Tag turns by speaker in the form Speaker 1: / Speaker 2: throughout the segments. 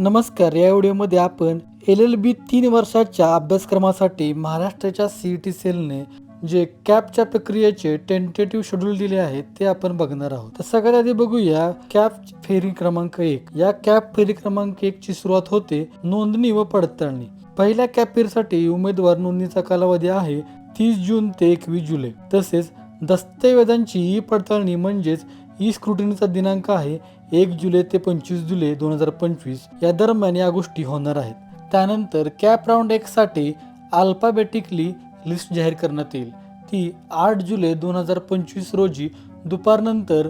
Speaker 1: नमस्कार या व्हिडिओमध्ये आपण एल एल बी तीन वर्षाच्या अभ्यासक्रमासाठी महाराष्ट्राच्या सी ई टी सेलने जे कॅपच्या प्रक्रियेचे टेंटेटिव्ह शेड्यूल दिले आहे ते आपण बघणार आहोत. तर सगळ्यात आधी बघूया कॅप फेरी क्रमांक एक. या कॅप फेरी क्रमांक एक ची सुरुवात होते नोंदणी व पडताळणी. पहिल्या कॅप फेरीसाठी उमेदवार नोंदणीचा कालावधी आहे तीस जून ते एकवीस जुलै. तसेच दस्तऐवजांची ई पडताळणी म्हणजेच ई स्क्रुटिनीचा दिनांक आहे एक जुलै ते पंचवीस जुलै दोन हजार पंचवीस. या दरम्यान या गोष्टी होणार आहेत. त्यानंतर कॅप राऊंड एकसाठी अल्फाबेटिकली लिस्ट जाहीर करण्यात येईल. ती आठ जुलै दोन हजार पंचवीस रोजी दुपारनंतर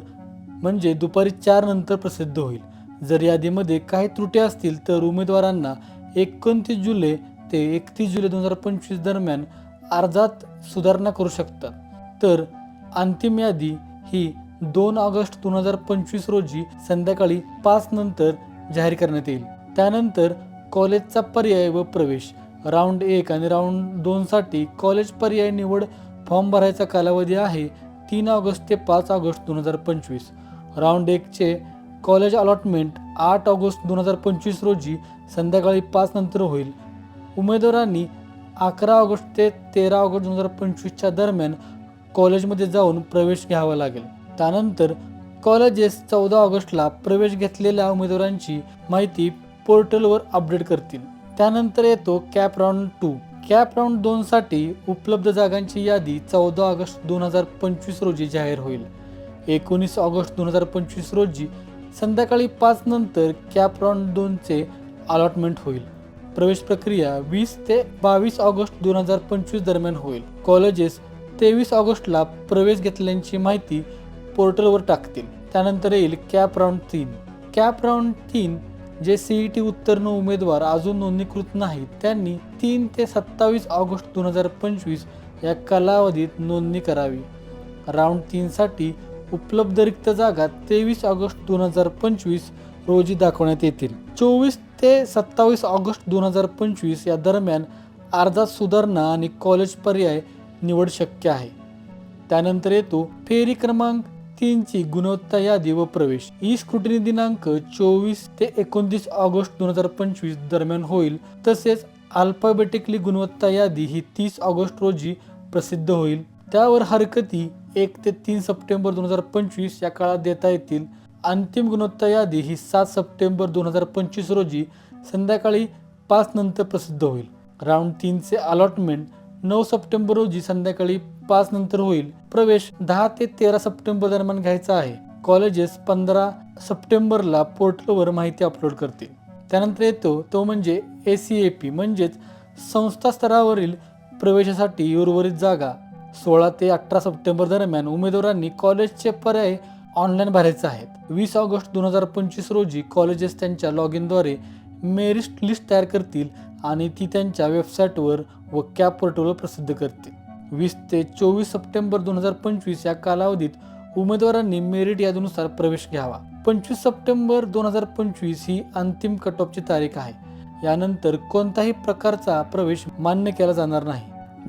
Speaker 1: म्हणजे दुपारी चार नंतर प्रसिद्ध होईल. जर यादीमध्ये काही त्रुटी असतील तर उमेदवारांना एकोणतीस जुलै ते एकतीस जुलै दोन हजार पंचवीस दरम्यान अर्जात सुधारणा करू शकतात. तर अंतिम यादी ही दोन ऑगस्ट दोन हजार पंचवीस रोजी संध्याकाळी पाच नंतर जाहीर करण्यात येईल. त्यानंतर कॉलेजचा पर्याय व प्रवेश. राऊंड एक आणि राऊंड दोनसाठी कॉलेज पर्याय निवड फॉर्म भरायचा कालावधी आहे तीन ऑगस्ट ते पाच ऑगस्ट दोन हजार पंचवीस. राऊंड एकचे कॉलेज अलॉटमेंट आठ ऑगस्ट दोन हजार पंचवीस रोजी संध्याकाळी पाच नंतर होईल. उमेदवारांनी अकरा ऑगस्ट ते तेरा ऑगस्ट दोन हजार पंचवीसच्या दरम्यान कॉलेजमध्ये जाऊन प्रवेश घ्यावा लागेल. त्यानंतर कॉलेजेस चौदा ऑगस्टला प्रवेश घेतलेल्या उमेदवारांची माहिती पोर्टलवर अपडेट करतील. त्यानंतर येतो CAP round two. CAP round दोनसाठी उपलब्ध जागांची यादी चौदा ऑगस्ट दोन हजार पंचवीस रोजी जाहीर होईल. एकोणीस ऑगस्ट दोन हजार पंचवीस रोजी संध्याकाळी पाच नंतर कॅप राऊंड दोनचे अलॉटमेंट होईल. प्रवेश प्रक्रिया वीस ते बावीस ऑगस्ट दोन हजार पंचवीस दरम्यान होईल. कॉलेजेस तेवीस ऑगस्टला प्रवेश घेतल्याची माहिती पोर्टलवर टाकतील. त्यानंतर येईल कॅप राऊंड तीन. कॅप राऊंड तीन जे सीई टी उत्तीर्ण उमेदवार अजून नोंदणीकृत नाहीत त्यांनी तीन ते सत्तावीस ऑगस्ट दोन हजार पंचवीस या कालावधीत नोंदणी करावी. राऊंड तीनसाठी उपलब्ध रिक्त जागा तेवीस ऑगस्ट दोन हजार पंचवीस रोजी दाखवण्यात येतील. चोवीस ते सत्तावीस ऑगस्ट दोन हजार पंचवीस या दरम्यान अर्जात सुधारणा आणि कॉलेज पर्याय निवड शक्य आहे. त्यानंतर येतो फेरी क्रमांक तीनची गुणवत्ता यादी व प्रवेश ई स्क्रुटिनी दिनांक चोवीस ते एकोणतीस ऑगस्ट दोन हजार पंचवीस दरम्यान होईल. तसेच अल्फाबेटिकली गुणवत्ता यादी ही तीस ऑगस्ट रोजी प्रसिद्ध होईल. त्यावर हरकती एक ते तीन सप्टेंबर दोन हजार पंचवीस या काळात देता येतील. अंतिम गुणवत्ता यादी ही सात सप्टेंबर दोन हजार पंचवीस रोजी संध्याकाळी पाच नंतर प्रसिद्ध होईल. राऊंड तीनचे अलॉटमेंट नऊ सप्टेंबर रोजी संध्याकाळी पाच नंतर होईल. प्रवेश दहा ते तेरा सप्टेंबर दरम्यान घ्यायचा आहे. कॉलेजेस पंधरा सप्टेंबरला पोर्टलवर माहिती अपलोड करतील. त्यानंतर येतो तो म्हणजे ए सी ए पी म्हणजेच संस्था स्तरावरील प्रवेशासाठी उर्वरित जागा. सोळा ते अठरा सप्टेंबर दरम्यान उमेदवारांनी कॉलेजचे पर्याय ऑनलाईन भरायचे आहेत. वीस ऑगस्ट दोन हजार पंचवीस रोजी कॉलेजेस त्यांच्या लॉग इनद्वारे मेरिट लिस्ट तयार करतील आणि ती त्यांच्या वेबसाईटवर व कॅप पोर्टलवर प्रसिद्ध करतील. वीस ते चोवीस सप्टेंबर दोन हजार पंचवीस या कालावधीत उमेदवारांनी मेरिट यादीनुसार प्रवेश घ्यावा. पंचवीस सप्टेंबर दोन हजार पंचवीस ही अंतिम कट ऑफची तारीख आहे. यानंतर कोणताही प्रकारचा प्रवेश मान्य केला जाणार नाही.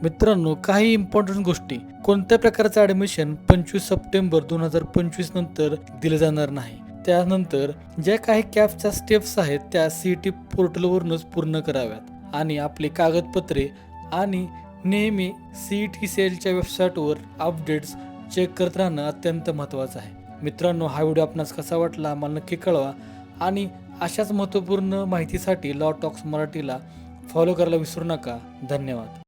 Speaker 1: मित्रांनो काही इम्पॉर्टंट गोष्टी. कोणत्या प्रकारचं ॲडमिशन पंचवीस सप्टेंबर दोन हजार पंचवीस नंतर दिलं जाणार नाही? त्यानंतर ज्या काही कॅपच्या स्टेप्स आहेत त्या सी टी पोर्टलवरूनच पूर्ण कराव्यात आणि आपली कागदपत्रे आणि नेहमी सी टी सेलच्या वेबसाईटवर अपडेट्स चेक करत राहणं अत्यंत महत्त्वाचं आहे. मित्रांनो हा व्हिडिओ आपणास कसा वाटला मला नक्की कळवा आणि अशाच महत्त्वपूर्ण माहितीसाठी लॉ टॉक्स मराठीला फॉलो करायला विसरू नका. धन्यवाद.